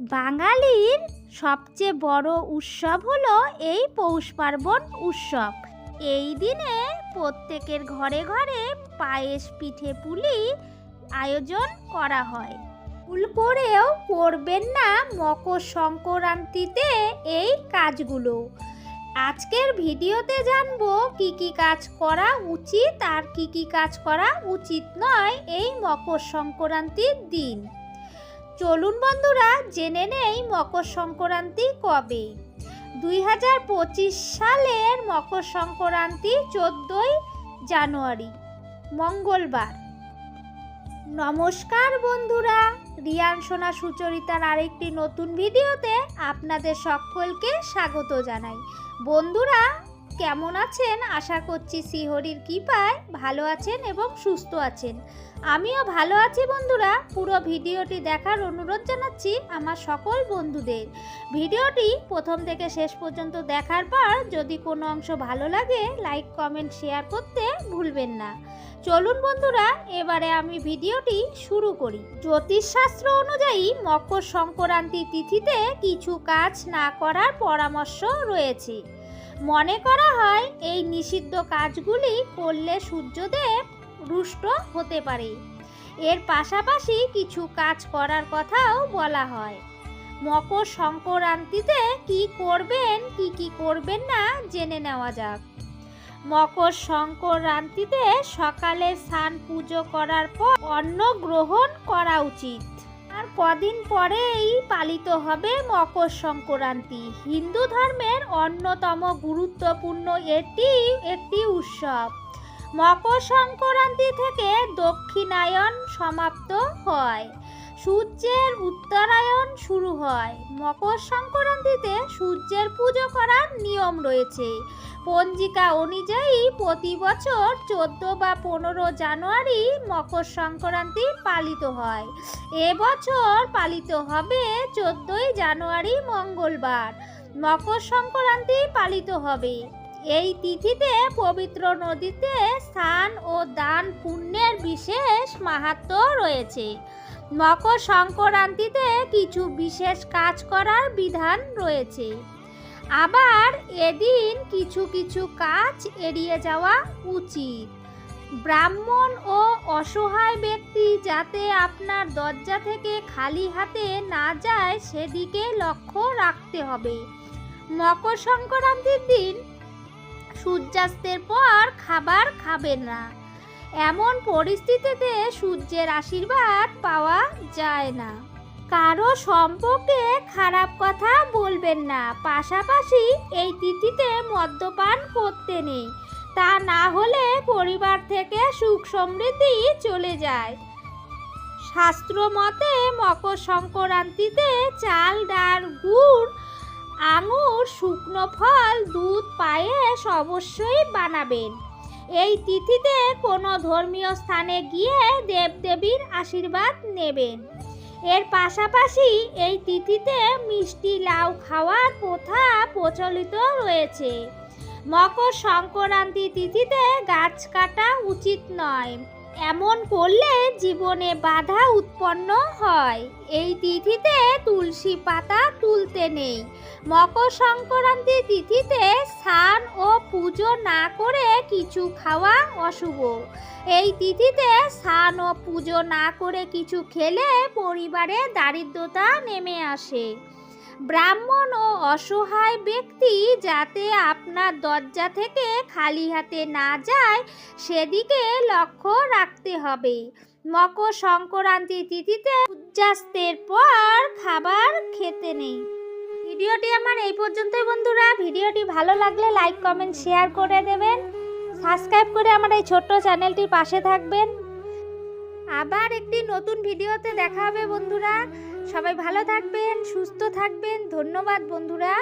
বাঙালির সবচেয়ে বড় উৎসব হলো এই পৌষ পার্বণ উৎসব। এই দিনে প্রত্যেকের ঘরে ঘরে পায়েস, পিঠে পুলি আয়োজন করা হয়। ভুল করেও করবেন না মকর সংক্রান্তিতে এই কাজগুলো। আজকের ভিডিওতে জানব কি কি কাজ করা উচিত আর কি কি কাজ করা উচিত নয় এই মকর সংক্রান্তির দিন। চলুন বন্ধুরা, জেনে নেই মকর সংক্রান্তি কবে। দুই হাজার পঁচিশ সালের মকর সংক্রান্তি চোদ্দোই জানুয়ারি, মঙ্গলবার। নমস্কার বন্ধুরা, রিয়ান সোনা সুচরিতার আরেকটি নতুন ভিডিওতে আপনাদের সকলকে স্বাগত জানাই। বন্ধুরা কেমন আছেন? আশা করছি শ্রীহরির কৃপায় ভালো আছেন এবং সুস্থ আছেন। আমিও ভালো আছি বন্ধুরা। পুরো ভিডিওটি দেখার অনুরোধ জানাচ্ছি আমার সকল বন্ধুদের। ভিডিওটি প্রথম থেকে শেষ পর্যন্ত দেখার পর যদি কোনো অংশ ভালো লাগে, লাইক, কমেন্ট, শেয়ার করতে ভুলবেন না। চলুন বন্ধুরা, এবারে আমি ভিডিওটি শুরু করি। জ্যোতিষশাস্ত্র অনুযায়ী মকর সংক্রান্তি তিথিতে কিছু কাজ না করার পরামর্শ রয়েছে। মনে করা হয় এই নিষিদ্ধ কাজগুলি করলে সূর্যদেব রুষ্ট হতে পারে। এর পাশাপাশি কিছু কাজ করার কথাও বলা হয়। মকর সংক্রান্তিতে কি করবেন, কি কি করবেন না জেনে নেওয়া যাক। মকর সংক্রান্তিতে সকালে স্নান পুজো করার পর অন্ন গ্রহণ করা উচিত। আর কদিন পরেই পালিত হবে মকর সংক্রান্তি। হিন্দু ধর্মের অন্যতম গুরুত্বপূর্ণ এটি একটি উৎসব। মকর সংক্রান্তি থেকে দক্ষিণায়ন সমাপ্ত হয়। সূর্যের উত্তরায়ণ শুরু হয়। মকর সংক্রান্তিতে সূর্যের পুজো করার নিয়ম রয়েছে। পঞ্জিকা অনুযায়ী প্রতি বছর চোদ্দ বা পনেরো জানুয়ারি মকর সংক্রান্তি পালিত হয়। এবছর পালিত হবে চোদ্দই জানুয়ারি মঙ্গলবার। মকর সংক্রান্তি পালিত হবে। এই তিথিতে পবিত্র নদীতে স্নান ও দান পুণ্যের বিশেষ মাহাত্ম রয়েছে। মকর সংক্রান্তিতে কিছু বিশেষ কাজ করার বিধান রয়েছে। আবার এদিন কিছু কিছু কাজ এড়িয়ে যাওয়া উচিত। ব্রাহ্মণ ও অসহায় ব্যক্তি যাতে আপনার দরজা থেকে খালি হাতে না যায়, সেদিকে লক্ষ্য রাখতে হবে। মকর সংক্রান্তির দিন সূর্যাস্তের পর খাবার খাবেন না। এমন পরিস্থিতিতে সূর্যের আশীর্বাদ পাওয়া যায় না। কারও সম্পর্কে খারাপ কথা বলবেন না। পাশাপাশি এই তিথিতে মদ্যপান করতে নেই। তা না হলে পরিবার থেকে সুখ সমৃদ্ধি চলে যায়। শাস্ত্র মতে মকর সংক্রান্তিতে চাল, ডাল, গুড়, আঙুর, শুকনো ফল, দুধ, পায়েস অবশ্যই বানাবেন। এই তিথিতে কোনো ধর্মীয় স্থানে গিয়ে দেবদেবীর আশীর্বাদ নেবেন। এর পাশাপাশি এই তিথিতে মিষ্টি লাউ খাওয়ার প্রথা প্রচলিত রয়েছে। মকর সংক্রান্তি তিথিতে গাছ কাটা উচিত নয়। এমন করলে জীবনে বাধা উৎপন্ন হয়। এই তিথিতে তুলসী পাতা তুলতে নেই। মকর সংক্রান্তি তিথিতে স্নান ও পুজো না করে কিছু খাওয়া অশুভ। এই তিথিতে স্নান ও পুজো না করে কিছু খেলে পরিবারে দারিদ্রতা নেমে আসে। ব্রাহ্মণ ও অসহায় ব্যক্তি যাতে আপনার দরজা থেকে খালি হাতে না যায়, সেদিকে লক্ষ্য রাখতে হবে। মকর সংক্রান্তি তিথিতে সূর্যাস্তের পর খাবার খেতে নেই। ভিডিওটি আমার এই পর্যন্তই বন্ধুরা। ভিডিওটি ভালো লাগলে লাইক, কমেন্ট, শেয়ার করে দেবেন। সাবস্ক্রাইব করে আমার এই ছোট্ট চ্যানেলটির পাশে থাকবেন। আবার একটি নতুন ভিডিওতে দেখা হবে বন্ধুরা। সবাই ভালো থাকবেন সুস্থ থাকবেন। ধন্যবাদ বন্ধুরা।